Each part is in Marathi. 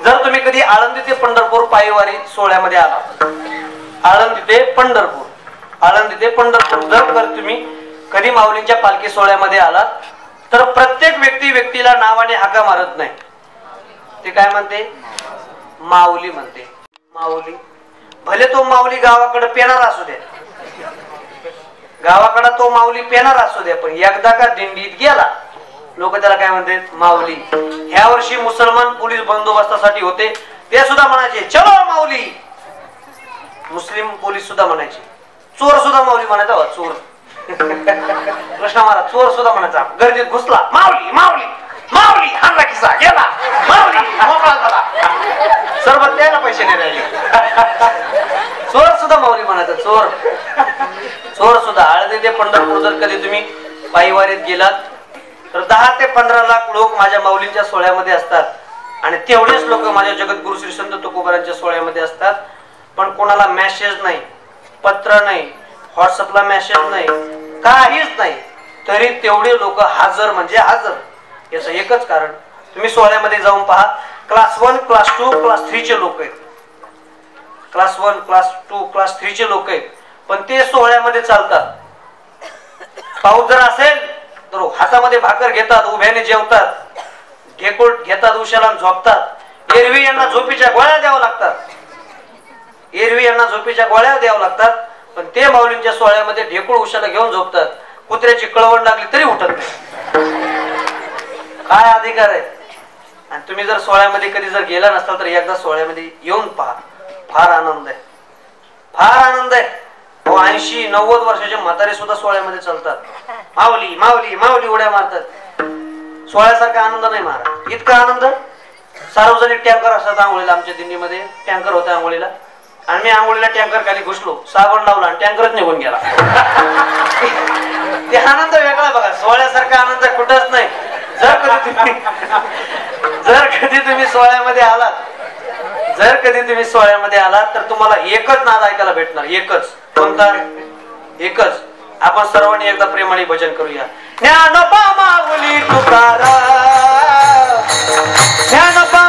जर तुम्ही कधी आळंदी ते पंढरपूर पायीवारी सोहळ्यामध्ये आला आळंदी ते पंढरपूर आळंदी ते पंढरपूर जर कर तुम्ही कधी माऊलींच्या पालखी सोहळ्यामध्ये आलात तर प्रत्येक व्यक्ती व्यक्तीला नावाने हाका मारत नाही. ते काय म्हणते? माऊली म्हणते. माऊली. भले तो माऊली गावाकडे पेणार असू द्या गावाकडे तो माऊली पेणार असू द्या पण एकदा का दिंडीत गेला लोक त्याला काय म्हणते? माऊली. ह्या वर्षी मुसलमान पोलीस बंदोबस्तासाठी होते ते सुद्धा म्हणायचे चलो माऊली. मुस्लिम पोलीस सुद्धा म्हणायचे. चोर सुद्धा माऊली म्हणायचा हो, चोर. कृष्ण महाराज चोर सुद्धा म्हणायचा. गर्दीत घुसला माऊली माऊली माऊली हाणला किस्सा गेला माऊली मोकळा झाला. सर्व त्याला पैसे नाही राहिले. चोर सुद्धा माऊली म्हणायचा चोर. चोर सुद्धा हळदी ते पंढरपूर जर कधी तुम्ही पायीवारीत गेलात तर दहा ते पंधरा लाख लोक माझ्या माऊलींच्या सोहळ्यामध्ये असतात. आणि तेवढेच लोक माझ्या जगद्गुरु श्री संत तुकोबरांच्या सोहळ्यामध्ये असतात. पण कोणाला मेसेज नाही पत्र नाही व्हॉट्सअपला मेसेज नाही काहीच नाही. तरी तेवढे लोक हजर म्हणजे हजर. याचं एकच कारण तुम्ही सोहळ्यामध्ये जाऊन पहा class one class two class थ्रीचे लोक आहेत. Class one class two class थ्रीचे लोक आहेत. पण ते सोहळ्यामध्ये चालतात. पाऊस जर असेल हातामध्ये भाकर घेतात उभ्याने जेवतात. ढेकूळ घेतात उशाला झोपतात. एरवी यांना झोपीच्या गोळ्या द्याव्या लागतात. एरवी यांना झोपीच्या गोळ्या द्याव्या लागतात पण ते माऊलींच्या सोहळ्यामध्ये ढेकूळ उशाला घेऊन झोपतात. कुत्र्याची कळवण लागली तरी उठत नाही. काय अधिकार आहे? आणि तुम्ही जर सोहळ्यामध्ये कधी जर गेला नसताल तर एकदा सोहळ्यामध्ये येऊन पहा. फार आनंद आहे. फार आनंद आहे. हो, ऐंशी नव्वद वर्षाचे म्हातारे सुद्धा सोहळ्यामध्ये चालतात. माऊली माऊली माऊली उड्या मारतात. सोहळ्यासारखा आनंद नाही मारा. इतका आनंद? सार्वजनिक टँकर असतात आंघोळीला आमच्या दिंडीमध्ये. टँकर होता आंघोळीला. आणि मी आंघोळीला टँकर खाली घुसलो. साबण लावला आणि टँकरच निघून गेला. ते आनंद वेगळा बघा. सोहळ्यासारखा आनंद कुठंच नाही. जर कधी तुम्ही जर कधी तुम्ही सोहळ्यामध्ये आलात जर कधी तुम्ही सोहळ्यामध्ये आलात तर तुम्हाला एकच नाद ऐकायला भेटणार. एकच. कोणता? एकच. आपण सर्वांनी एकदा प्रेमाने भजन करूया. ज्ञानोबा माऊली तुकारा ज्ञानोबा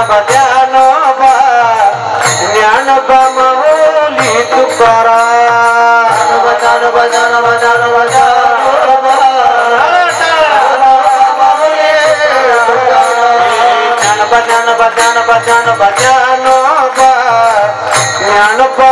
ज्ञानोबा ज्ञानोबा ज्ञानोबा ज्ञानोबा माऊली तुकारा ज्ञानोबा ज्ञानोबा ज्ञानोबा ज्ञानोबा ज्ञानोबा ज्ञानोबा ज्ञानोबा ज्ञानोबा ज्ञानोबा ज्ञानोबा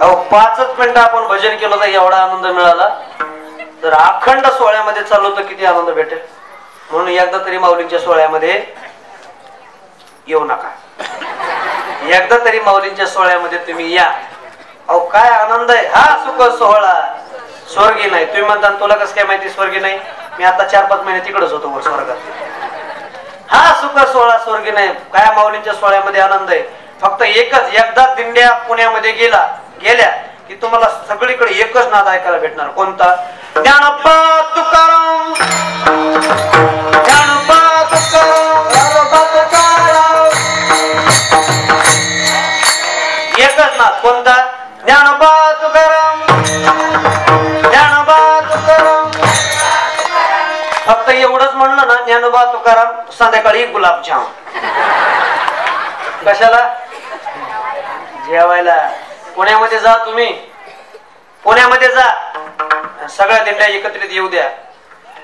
अहो पाचच मिनिटं आपण भजन केलं तर एवढा आनंद मिळाला. तर अखंड सोहळ्यामध्ये चाललो तर किती आनंद भेटेल? म्हणून एकदा तरी माऊलींच्या सोहळ्यामध्ये येऊ नका. एकदा तरी माऊलींच्या सोहळ्यामध्ये तुम्ही या. अहो काय आनंद आहे? हा सुख सोहळा. स्वर्गी नाही. तुम्ही म्हणता तुला कसं काय माहिती स्वर्गी नाही? मी आता चार पाच महिने तिकडच होतो वर स्वर्गात. हा सुख सोहळा स्वर्गी नाही. काय माऊलींच्या सोहळ्यामध्ये आनंद आहे? फक्त एकच एकदा दिंड्या पुण्यामध्ये गेला गेल्या की तुम्हाला सगळीकडे एकच नाद ऐकायला भेटणार. कोणता? ज्ञानप्पा तुकाराम. ज्ञानप्पा तुकाराम. एकच नाद. कोणता? ज्ञानप्पा तुकाराम. ज्ञानबा तुकाराम. फक्त एवढंच म्हणलं ना ज्ञानोबा तुकाराम संध्याकाळी गुलाबजाम. कशाला? जेवायला. पुण्यामध्ये जा तुम्ही. पुण्यामध्ये जा. सगळ्या दिंड्या एकत्रित येऊ द्या.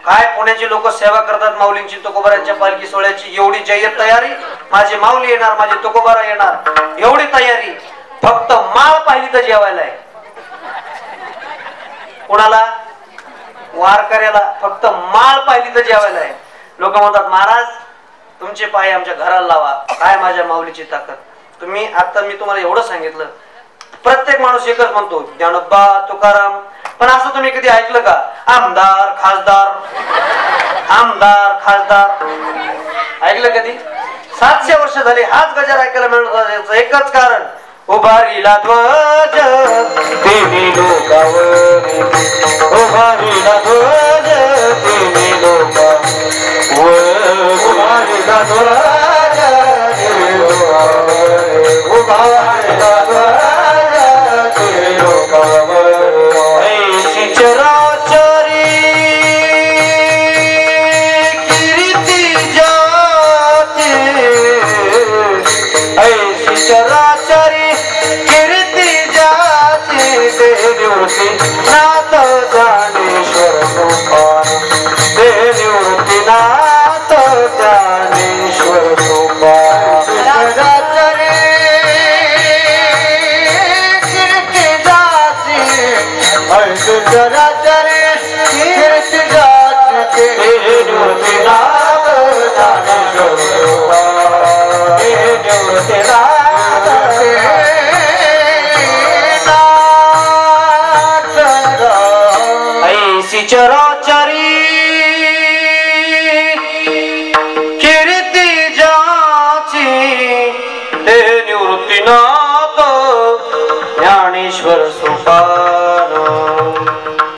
काय पुण्याची लोक सेवा करतात माऊलींची तुकोबारांच्या पालखी सोहळ्याची? एवढी जय्यत तयारी? माझी माऊली येणार माझी तुकोबारा येणार. एवढी तयारी. फक्त माळ पाहिली तर जेवायला. आहे कोणाला? वारकऱ्याला. फक्त माळ पाहिली तर जेवायला. आहे लोक म्हणतात महाराज तुमचे पाय आमच्या घराला लावा. काय माझ्या माऊलीची ताकद? तुम्ही आता मी तुम्हाला एवढं सांगितलं. प्रत्येक माणूस एकच म्हणतो ज्ञानोबा तुकाराम. पण असं तुम्ही कधी ऐकलं का? आमदार खासदार. आमदार खासदार. ऐकलं कधी? सातशे वर्ष झाली हाच गजर ऐकायला मिळत एकच कारण उभारीला ध्वज. देवी लोकावर उभारीला ध्वज. देवी लोकावर उभारीला ध्वज. দুরাচারী